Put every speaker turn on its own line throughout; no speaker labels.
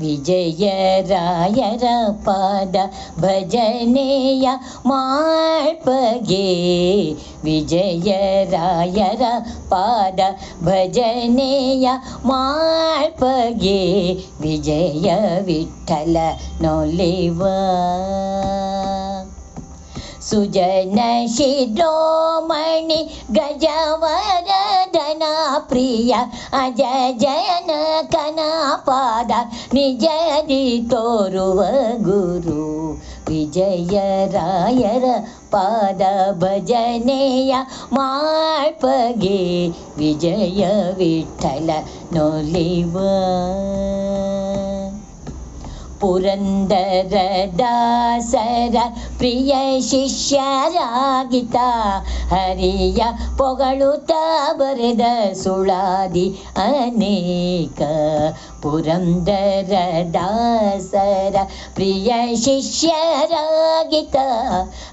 विजयरायर पाद भजनेया मार्पगे। विजयरायर पाद भजनेया मार्पगे। विजय विठ्ठल नोलिव। सुजनशिड्रोमणि गजवर अज जयन कना पाद निज दि तोर्व गुरु विजयरायर पाद भजनय मा विजय विठल नोलिव। पुरन्दर दासर ಪ್ರಿಯ ಶಿಷ್ಯರಾಗಿತ ಹರಿಯ ಪೊಗಳುತ್ತ ಬರೆದ ಸುಳಾದಿ ಅನೇಕ ಪುರಂದರ ದಾಸರ ಪ್ರಿಯ ಶಿಷ್ಯರಾಗಿತ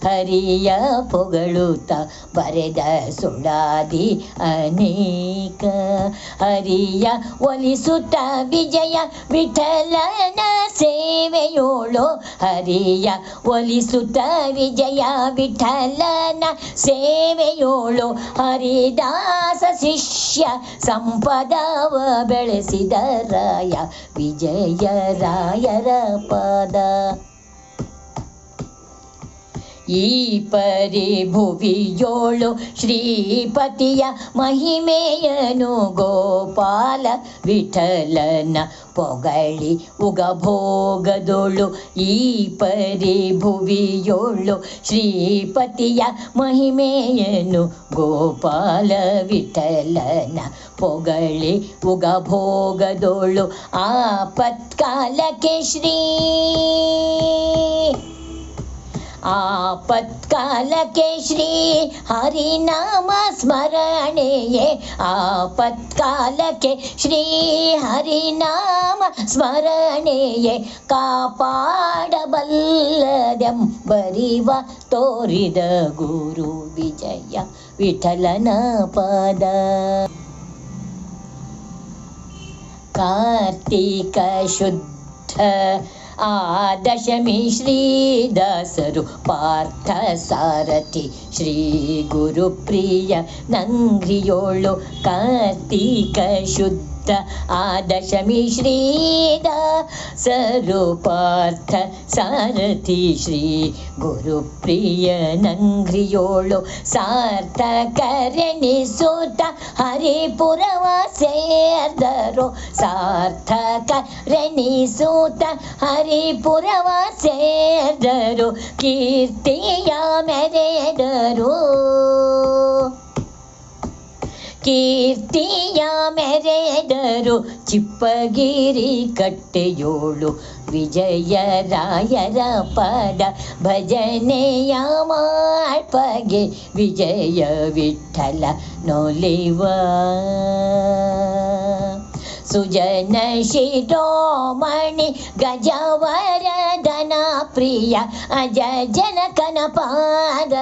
ಹರಿಯ ಪೊಗಳುತ್ತ ಬರೆದ ಸುಳಾದಿ ಅನೇಕ ಹರಿಯ ಒಲಿಸುತ್ತ ವಿಜಯ ವಿಠಲನ ಸೇವೆಯೋಳು ಹರಿಯ ಒಲಿಸುತ್ತ ವಿಜಯ ವಿಠಲನ ಸೇವೆಯೋಳು ಹರಿದಾಸ ಶಿಷ್ಯ ಸಂಪದವ ಬೆಳೆಸಿದ ರಾಯ ವಿಜಯ ರಾಯರ ಪದ ಈ ಪರಿಭುವಿಯೋಳು ಶ್ರೀಪತಿಯ ಮಹಿಮೆಯನು ಗೋಪಾಲ ವಿಠಲನ ಪೊಗಳಿ ಉಗಭೋಗದೊಳು ಈ ಪರಿ ಭುವಿಯೋಳು ಶ್ರೀಪತಿಯ ಮಹಿಮೆಯನು ಗೋಪಾಲ ವಿಠಲನ ಪೊಗಳಿ ಉಗಭೋಗದೊಳು ಆಪತ್ಕಾಲಕ್ಕೆ ಶ್ರೀ आपत्कालके श्री हरिनामस्मरणेये आपत्कालके श्रीहरिनामस्मरणेये कापाडबल्लदं वरिव तोरिद गुरुविजय विठलनपद कार्तिकशुद्ध दशमी श्रीदासरु पार्थसारथि श्रीगुरुप्रिय नङ्घ्रियोळु क आदशमी श्रीदा ಪಾರ್ಥ ಸಾರಥಿ ಶ್ರೀ ಗುರುಪ್ರಿಯ ನಂಘ್ರಿಯೋಳು ಕಾರ್ತಿಕ ಶುದ್ಧ ಆ ದಶಮಿ ಶ್ರೀದಾಸರು ಪಾರ್ಥ ಸಾರಥಿ ಶ್ರೀ ಗುರುಪ್ರಿಯ ನಂಘ್ರಿಯೋಳು ಸಾರ್ಥಕರೆನಿಸುತ್ತ ಹರಿಪುರವ ಸೇರ್ದರು ಸಾರ್ಥಕ ರೆನಿಸುತ್ತ ಹರಿಪುರವ ಸೇರ್ದರು ಕೀರ್ತಿಯ ಮೆರೆದರು ಕೀರ್ತಿಯ ಮೆರೆದರು ಚಿಪ್ಪಗಿರಿ ಕಟ್ಟೆಯೋಳು ವಿಜಯರಾಯರ ಪದ ಭಜನೆಯ ಮಾಳ್ಪಗೆ ವಿಜಯ ವಿಠಲ ನೋಲಿವ. ಸುಜನ ಶಿರೋಮಣಿ ಗಜವರದನ ಪ್ರಿಯ ಅಜ ಜನಕನ ಪಾದ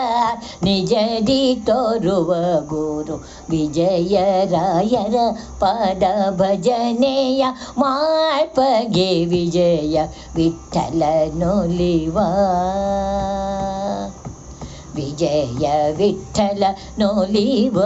ನಿಜದಿ ತೋರುವ ಗುರು ವಿಜಯರಾಯರ ಪದ ಭಜನೆಯ ಮಾಳ್ಪಗೆ ವಿಜಯ ವಿಠಲ ನೋಲಿವ. ವಿಜಯ ವಿಠಲ ನೊಲಿವ.